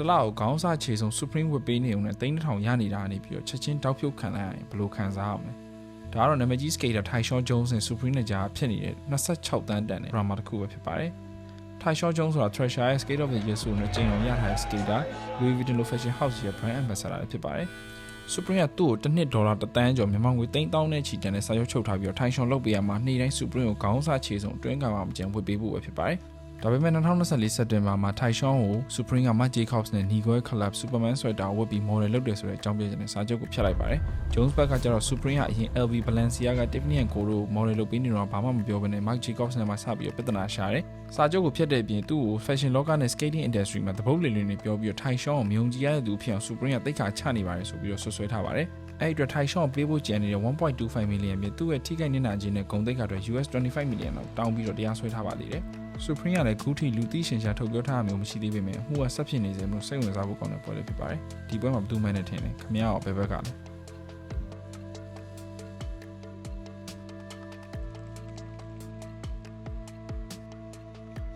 တစ်လောက်ခေါင်းစားချေဆုံး Supreme ဝတ်ပေးနေုံနဲ့3000ရနေတာကနေပြီးတော့ချက်ချင်းတောက်ဖြုတ်ခံလိုက်ရရင်ဘယ်လိုခံစားရမလဲဒါကတော့နာမည်ကြီး skater Tyshawn Jones နဲ့ Supreme နဲ့ကြားဖြစ်နေတဲ့26တန်းတန်တဲ့ drama တစ်ခုပဲဖြစ်ပါတယ် Tyshawn Jones ဆိုတာ Thrasher ရဲ့ Skate of the Year ဆိုတဲ့ကျင်းအောင်ရထားတဲ့ skater Louis Vuitton Fashion House ရဲ့ brand ambassador ဖြစ်ပါတယ် Supreme ကသူ့ကိုတစ်နှစ်ဒေါ်လာတစ်တန်းကျော်မြန်မာငွေ3000နဲ့ချီတန်တဲ့စာချုပ်ချုပ်ထားပြီးတော့ Tyshawn လုပ်ပေးရမှာနေ့တိုင်း Supreme ကိုခေါင်းစားချေဆုံးတွင်းကံမှာမကျန်ဝတ်ပေးဖို့ပဲဖြစ်ပါတယ် ဒါပေမဲ့2024စက်တင်ဘာမှာ Tyshawn ကို Supreme က Marc Jacobs နဲ့ Nigo Collab Superman Sweater ဝတ်ပြီး model လုပ်တယ်ဆိုတဲ့အကြောင်းပြချက်နဲ့စာချုပ်ကိုဖျက်လိုက်ပါတယ်။ Jones Bag ကကျတော့ Supreme ကအရင် LV Balenciaga Tiffany & Co တို့ model လုပ်ပေးနေတော့ဘာမှမပြောဘဲနဲ့ Marc Jacobs နဲ့မှစပြီးတော့ပြဿနာရှာတယ်။စာချုပ်ကိုဖျက်တဲ့အပြင်သူ့ကို fashion လောကနဲ့ skating industry မှာတပုတ်လင်လင်နေပြောပြီးတော့ Tyshawn ကိုမြုံကြည်ရတဲ့သူဖြစ်အောင် Supreme ကတိတ်ခါချနေပါတယ်ဆိုပြီးတော့ဆွဆွဲထားပါတယ်။အဲ့ဒီအတွက် Tyshawn ကိုပေးဖို့ကြံနေတဲ့1.25 million မြေသူ့ရဲ့ထိခိုက်နေတာချင်းနဲ့ဂုံတိတ်ခါအတွက် US 25 million လောက်တောင်းပြီးတော့တရားစွဲထားပါသေးတယ်။ Supreme ကလည်းခုထိလူသိရှင်ရှာထုတ်ပြောထားတာမျိုးမရှိသေးပေမဲ့ဟိုကဆက်ဖြစ်နေစေလို့စိတ်ဝင်စားဖို့ကောင်းတဲ့ပွဲလေးဖြစ်ပါတယ်။ဒီပွဲမှာဘယ်သူမှန်းနဲ့ထင်တယ်။ခမရအောင်ဘယ်ဘက်ကလဲ။